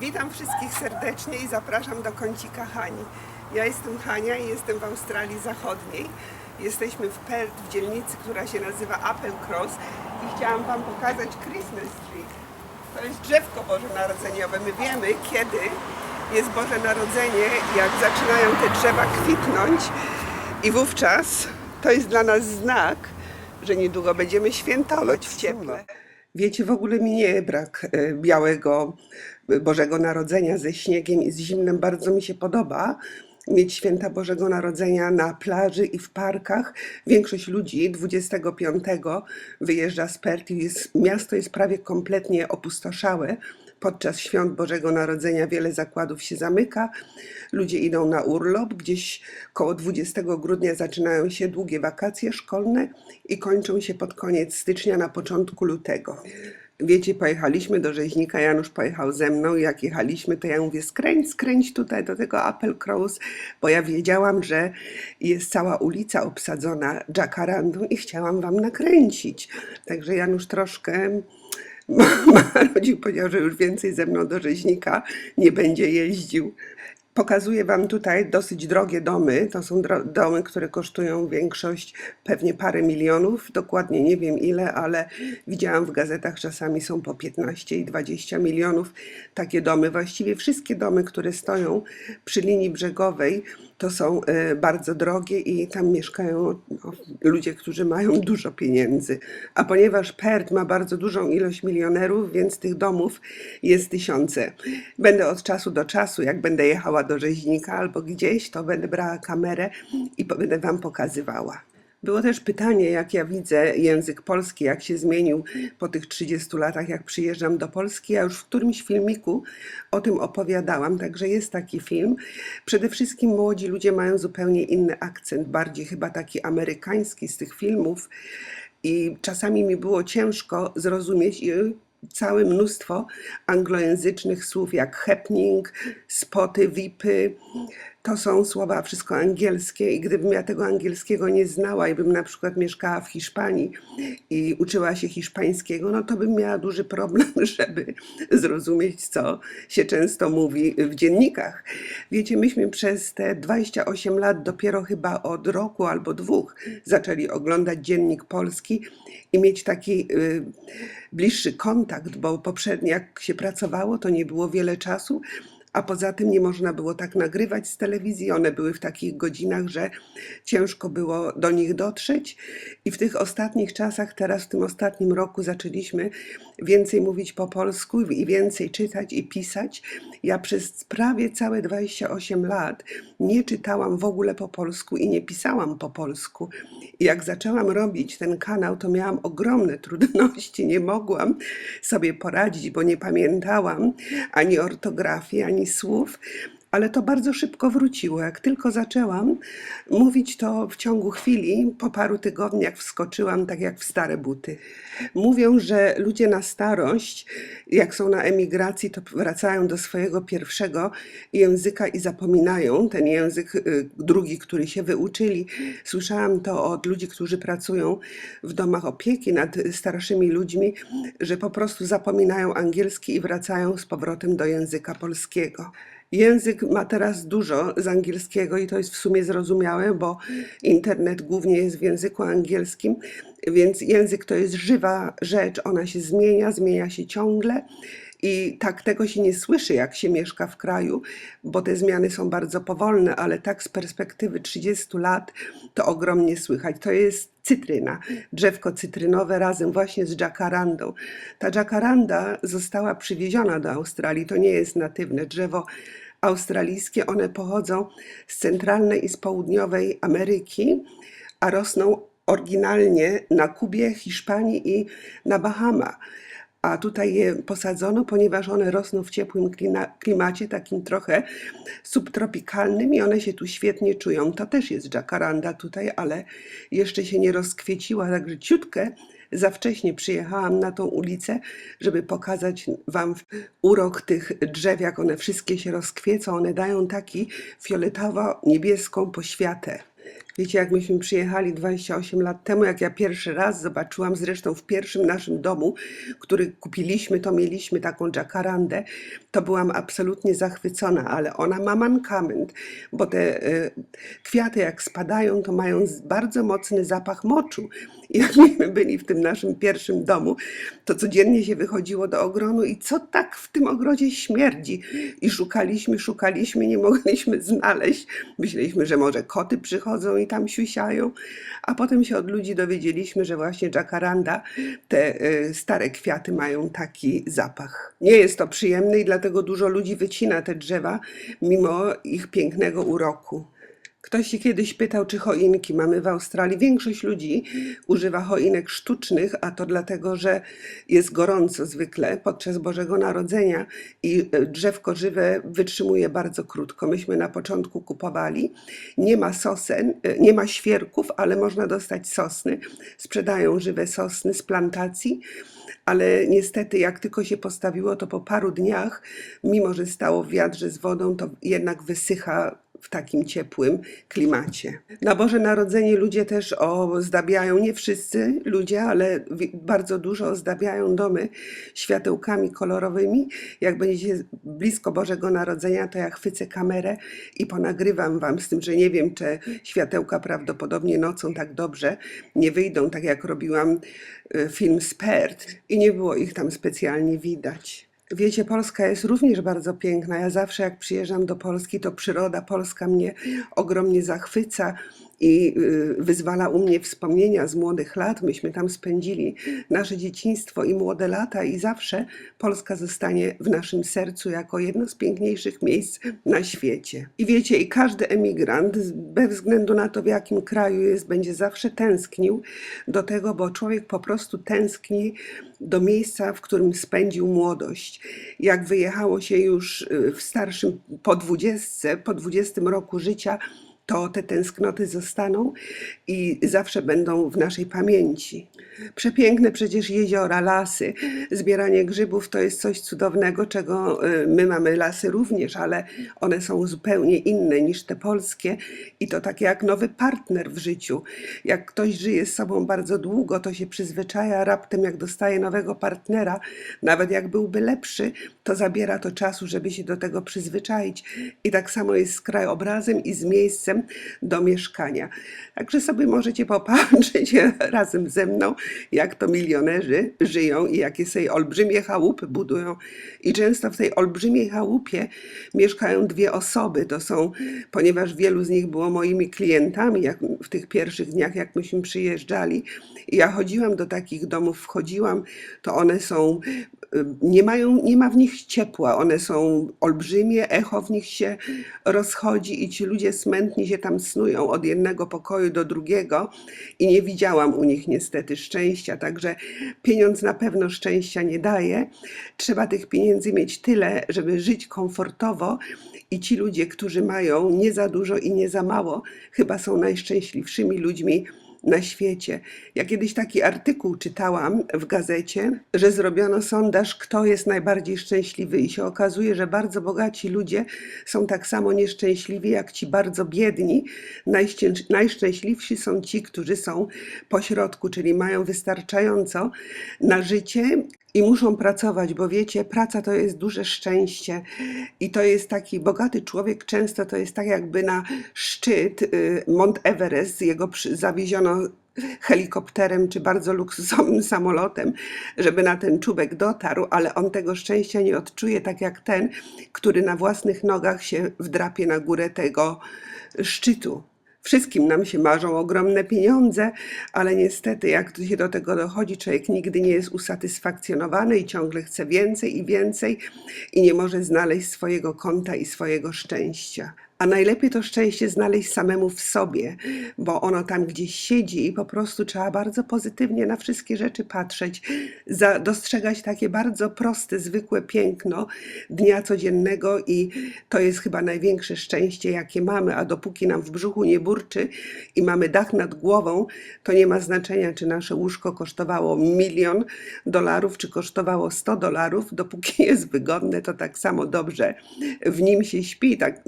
Witam wszystkich serdecznie i zapraszam do kącika Hani. Ja jestem Hania i jestem w Australii Zachodniej. Jesteśmy w Perth, w dzielnicy, która się nazywa Apple Cross i chciałam Wam pokazać Christmas Tree. To jest drzewko bożonarodzeniowe. My wiemy, kiedy jest Boże Narodzenie, jak zaczynają te drzewa kwitnąć i wówczas to jest dla nas znak, że niedługo będziemy świętować w cieple. Wiecie, w ogóle mi nie brak e, białego Bożego Narodzenia ze śniegiem i z zimnem. Bardzo mi się podoba mieć święta Bożego Narodzenia na plaży i w parkach. Większość ludzi 25 wyjeżdża z Perth i jest, miasto jest prawie kompletnie opustoszałe. Podczas świąt Bożego Narodzenia wiele zakładów się zamyka, ludzie idą na urlop, gdzieś koło 20 grudnia zaczynają się długie wakacje szkolne i kończą się pod koniec stycznia, na początku lutego. Wiecie, pojechaliśmy do rzeźnika, Janusz pojechał ze mną i jak jechaliśmy, to ja mówię skręć, skręć tutaj do tego Apple Cross, bo ja wiedziałam, że jest cała ulica obsadzona jackarandą i chciałam wam nakręcić. Także Janusz troszkę Marodził powiedział, że już więcej ze mną do rzeźnika nie będzie jeździł. Pokazuję Wam tutaj dosyć drogie domy. To są domy, które kosztują większość pewnie parę milionów. Dokładnie nie wiem ile, ale widziałam w gazetach czasami są po 15 i 20 milionów takie domy. Właściwie wszystkie domy, które stoją przy linii brzegowej, to są e, bardzo drogie i tam mieszkają no, ludzie, którzy mają dużo pieniędzy. A ponieważ Perth ma bardzo dużą ilość milionerów, więc tych domów jest tysiące. Będę od czasu do czasu, jak będę jechała do rzeźnika albo gdzieś, to będę brała kamerę i będę Wam pokazywała. Było też pytanie, jak ja widzę język polski, jak się zmienił po tych 30 latach, jak przyjeżdżam do Polski. Ja już w którymś filmiku o tym opowiadałam, także jest taki film. Przede wszystkim młodzi ludzie mają zupełnie inny akcent, bardziej chyba taki amerykański z tych filmów. I czasami mi było ciężko zrozumieć całe mnóstwo anglojęzycznych słów jak happening, spoty, vipy. To są słowa wszystko angielskie i gdybym ja tego angielskiego nie znała i bym na przykład mieszkała w Hiszpanii i uczyła się hiszpańskiego, no to bym miała duży problem, żeby zrozumieć, co się często mówi w dziennikach. Wiecie, myśmy przez te 28 lat dopiero chyba od roku albo dwóch zaczęli oglądać dziennik polski i mieć taki y, bliższy kontakt, bo poprzednio jak się pracowało, to nie było wiele czasu, a poza tym nie można było tak nagrywać z telewizji. One były w takich godzinach, że ciężko było do nich dotrzeć. I w tych ostatnich czasach, teraz w tym ostatnim roku, zaczęliśmy więcej mówić po polsku i więcej czytać i pisać. Ja przez prawie całe 28 lat nie czytałam w ogóle po polsku i nie pisałam po polsku. I jak zaczęłam robić ten kanał, to miałam ogromne trudności. Nie mogłam sobie poradzić, bo nie pamiętałam ani ortografii, ani słów. Ale to bardzo szybko wróciło. Jak tylko zaczęłam mówić, to w ciągu chwili, po paru tygodniach, wskoczyłam tak jak w stare buty. Mówią, że ludzie na starość, jak są na emigracji, to wracają do swojego pierwszego języka i zapominają ten język y, drugi, który się wyuczyli. Słyszałam to od ludzi, którzy pracują w domach opieki nad starszymi ludźmi, że po prostu zapominają angielski i wracają z powrotem do języka polskiego. Język ma teraz dużo z angielskiego i to jest w sumie zrozumiałe, bo internet głównie jest w języku angielskim, więc język to jest żywa rzecz, ona się zmienia, zmienia się ciągle. I tak tego się nie słyszy, jak się mieszka w kraju, bo te zmiany są bardzo powolne, ale tak z perspektywy 30 lat to ogromnie słychać. To jest cytryna, drzewko cytrynowe razem właśnie z jackarandą. Ta jackaranda została przywieziona do Australii, to nie jest natywne drzewo australijskie, one pochodzą z centralnej i z południowej Ameryki, a rosną oryginalnie na Kubie, Hiszpanii i na Bahama. A tutaj je posadzono, ponieważ one rosną w ciepłym klimacie, takim trochę subtropikalnym i one się tu świetnie czują. To też jest jacaranda tutaj, ale jeszcze się nie rozkwieciła, także ciutkę za wcześnie przyjechałam na tą ulicę, żeby pokazać Wam urok tych drzew, jak one wszystkie się rozkwiecą. One dają taki fioletowo-niebieską poświatę. Wiecie, jak myśmy przyjechali 28 lat temu, jak ja pierwszy raz zobaczyłam, zresztą w pierwszym naszym domu, który kupiliśmy, to mieliśmy taką jackarandę, to byłam absolutnie zachwycona, ale ona ma mankament, bo te e, kwiaty jak spadają, to mają bardzo mocny zapach moczu. Jak myśmy byli w tym naszym pierwszym domu, to codziennie się wychodziło do ogronu i co tak w tym ogrodzie śmierdzi? I szukaliśmy, szukaliśmy, nie mogliśmy znaleźć. Myśleliśmy, że może koty przychodzą i tam siusiają, a potem się od ludzi dowiedzieliśmy, że właśnie jacaranda, te y, stare kwiaty mają taki zapach. Nie jest to przyjemne i dlatego dużo ludzi wycina te drzewa, mimo ich pięknego uroku. Ktoś się kiedyś pytał, czy choinki mamy w Australii. Większość ludzi używa choinek sztucznych, a to dlatego, że jest gorąco zwykle podczas Bożego Narodzenia i e, drzewko żywe wytrzymuje bardzo krótko. Myśmy na początku kupowali. Nie ma sosen, e, nie ma świerków, ale można dostać sosny. Sprzedają żywe sosny z plantacji. Ale niestety, jak tylko się postawiło, to po paru dniach, mimo że stało w wiadrze z wodą, to jednak wysycha w takim ciepłym klimacie. Na Boże Narodzenie ludzie też ozdabiają, nie wszyscy ludzie, ale bardzo dużo ozdabiają domy światełkami kolorowymi. Jak będziecie blisko Bożego Narodzenia, to ja chwycę kamerę i ponagrywam wam z tym, że nie wiem, czy światełka prawdopodobnie nocą tak dobrze nie wyjdą, tak jak robiłam e, film Spert i nie było ich tam specjalnie widać. Wiecie, Polska jest również bardzo piękna. Ja zawsze jak przyjeżdżam do Polski, to przyroda polska mnie ogromnie zachwyca i y, wyzwala u mnie wspomnienia z młodych lat. Myśmy tam spędzili nasze dzieciństwo i młode lata i zawsze Polska zostanie w naszym sercu jako jedno z piękniejszych miejsc na świecie. I wiecie, i każdy emigrant, bez względu na to w jakim kraju jest, będzie zawsze tęsknił do tego, bo człowiek po prostu tęskni do miejsca, w którym spędził młodość. Jak wyjechało się już y, w starszym, po dwudziestce, po dwudziestym roku życia, to te tęsknoty zostaną i zawsze będą w naszej pamięci. Przepiękne przecież jeziora, lasy, zbieranie grzybów to jest coś cudownego, czego y, my mamy lasy również, ale one są zupełnie inne niż te polskie i to takie jak nowy partner w życiu. Jak ktoś żyje z sobą bardzo długo, to się przyzwyczaja, raptem jak dostaje nowego partnera, nawet jak byłby lepszy, to zabiera to czasu, żeby się do tego przyzwyczaić. I tak samo jest z krajobrazem i z miejscem do mieszkania. Także sobie możecie popatrzeć razem ze mną, jak to milionerzy żyją i jakie sobie olbrzymie chałupy budują. I często w tej olbrzymiej chałupie mieszkają dwie osoby. To są, ponieważ wielu z nich było moimi klientami jak w tych pierwszych dniach, jak myśmy przyjeżdżali. I ja chodziłam do takich domów, wchodziłam, to one są y, nie mają, nie ma w nich ciepła, one są olbrzymie, echo w nich się rozchodzi i ci ludzie smętni się tam snują od jednego pokoju do drugiego i nie widziałam u nich niestety szczęścia, także pieniądz na pewno szczęścia nie daje. Trzeba tych pieniędzy mieć tyle, żeby żyć komfortowo i ci ludzie, którzy mają nie za dużo i nie za mało, chyba są najszczęśliwszymi ludźmi na świecie. Ja kiedyś taki artykuł czytałam w gazecie, że zrobiono sondaż, kto jest najbardziej szczęśliwy, i się okazuje, że bardzo bogaci ludzie są tak samo nieszczęśliwi jak ci bardzo biedni. Najszczęś- Najszczęśliwsi są ci, którzy są po środku, czyli mają wystarczająco na życie i muszą pracować, bo wiecie, praca to jest duże szczęście i to jest taki bogaty człowiek, często to jest tak jakby na szczyt y, Mont Everest, jego zawieziono helikopterem czy bardzo luksusowym samolotem, żeby na ten czubek dotarł, ale on tego szczęścia nie odczuje tak jak ten, który na własnych nogach się wdrapie na górę tego szczytu. Wszystkim nam się marzą ogromne pieniądze, ale niestety, jak się do tego dochodzi, człowiek nigdy nie jest usatysfakcjonowany i ciągle chce więcej i więcej i nie może znaleźć swojego konta i swojego szczęścia. A najlepiej to szczęście znaleźć samemu w sobie, bo ono tam gdzieś siedzi i po prostu trzeba bardzo pozytywnie na wszystkie rzeczy patrzeć, dostrzegać takie bardzo proste, zwykłe piękno dnia codziennego i to jest chyba największe szczęście, jakie mamy, a dopóki nam w brzuchu nie burczy i mamy dach nad głową, to nie ma znaczenia, czy nasze łóżko kosztowało milion dolarów, czy kosztowało 100 dolarów, dopóki jest wygodne, to tak samo dobrze w nim się śpi. Tak,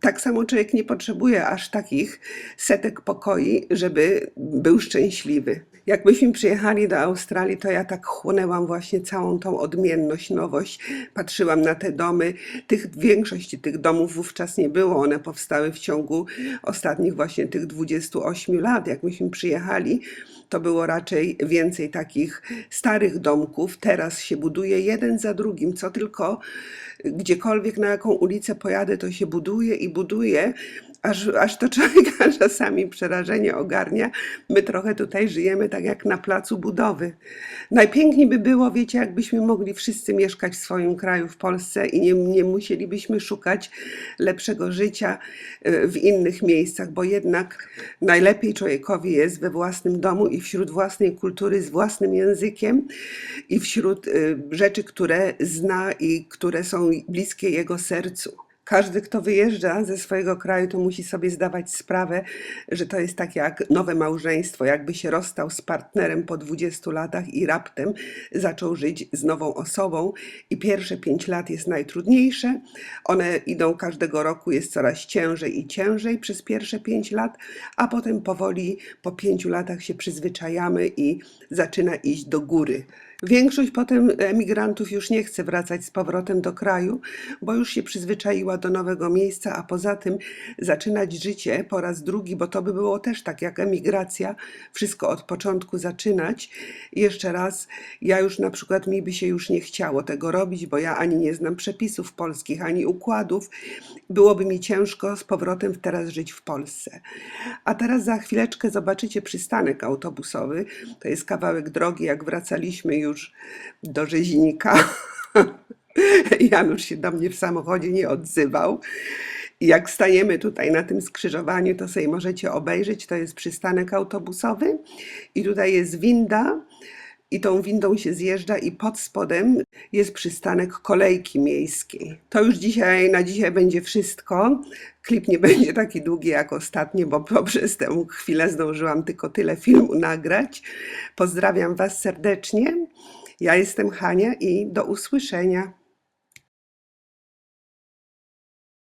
tak samo człowiek nie potrzebuje aż takich setek pokoi, żeby był szczęśliwy. Jak myśmy przyjechali do Australii, to ja tak chłonęłam właśnie całą tą odmienność, nowość. Patrzyłam na te domy. Tych, większości tych domów wówczas nie było. One powstały w ciągu ostatnich właśnie tych 28 lat. Jak myśmy przyjechali, to było raczej więcej takich starych domków. Teraz się buduje jeden za drugim, co tylko gdziekolwiek na jaką ulicę pojadę, to się buduje i buduje, aż, aż to człowieka czasami przerażenie ogarnia. My trochę tutaj żyjemy tak jak na placu budowy. Najpiękniej by było, wiecie, jakbyśmy mogli wszyscy mieszkać w swoim kraju, w Polsce i nie, nie musielibyśmy szukać lepszego życia e, w innych miejscach, bo jednak najlepiej człowiekowi jest we własnym domu i wśród własnej kultury, z własnym językiem i wśród e, rzeczy, które zna i które są bliskie jego sercu. Każdy, kto wyjeżdża ze swojego kraju, to musi sobie zdawać sprawę, że to jest tak jak nowe małżeństwo, jakby się rozstał z partnerem po 20 latach i raptem zaczął żyć z nową osobą. I pierwsze 5 lat jest najtrudniejsze. One idą każdego roku, jest coraz ciężej i ciężej przez pierwsze 5 lat, a potem powoli po 5 latach się przyzwyczajamy i zaczyna iść do góry. Większość potem emigrantów już nie chce wracać z powrotem do kraju, bo już się przyzwyczaiła do nowego miejsca, a poza tym zaczynać życie po raz drugi, bo to by było też tak jak emigracja, wszystko od początku zaczynać. Jeszcze raz, ja już na przykład mi by się już nie chciało tego robić, bo ja ani nie znam przepisów polskich, ani układów. Byłoby mi ciężko z powrotem teraz żyć w Polsce. A teraz za chwileczkę zobaczycie przystanek autobusowy. To jest kawałek drogi, jak wracaliśmy już do Rzeźnika. Janusz się do mnie w samochodzie nie odzywał. Jak stajemy tutaj na tym skrzyżowaniu, to sobie możecie obejrzeć. To jest przystanek autobusowy i tutaj jest winda. I tą windą się zjeżdża i pod spodem jest przystanek kolejki miejskiej. To już dzisiaj, na dzisiaj będzie wszystko. Klip nie będzie taki długi jak ostatnio, bo poprzez tę chwilę zdążyłam tylko tyle filmu nagrać. Pozdrawiam Was serdecznie. Ja jestem Hania i do usłyszenia.